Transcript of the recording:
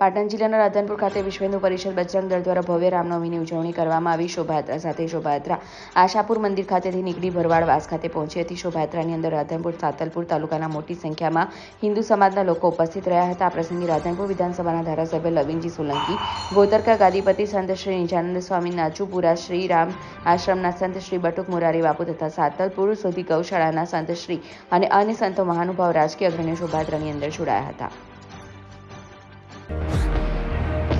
પાટણ જિલ્લાના રાધનપુર ખાતે વિશ્વ હિન્દુ પરિષદ બજરંગ દળ દ્વારા ભવ્ય રામનવમીની ઉજવણી કરવામાં આવી. શોભાયાત્રા સાથે શોભાયાત્રા આશાપુર મંદિર ખાતેથી નીકળી ભરવાડ વાસ ખાતે પહોંચી હતી. શોભાયાત્રાની અંદર રાધનપુર, સાતલપુર તાલુકાના મોટી સંખ્યામાં હિન્દુ સમાજના લોકો ઉપસ્થિત રહ્યા હતા. આ પ્રસંગે રાધનપુર વિધાનસભાના ધારાસભ્ય લવિનજી સોલંકી, ગોતરકા ગાદીપતિ સંત શ્રી નિજાનંદ સ્વામી, નાચુપુરા શ્રી રામ આશ્રમના સંત શ્રી બટુક મુરારી બાપુ તથા સાતલપુર સુધી ગૌશાળાના સંત શ્રી અને અન્ય સંતો મહાનુભાવ રાજકીય અગ્રણીઓ શોભાયાત્રાની અંદર જોડાયા હતા.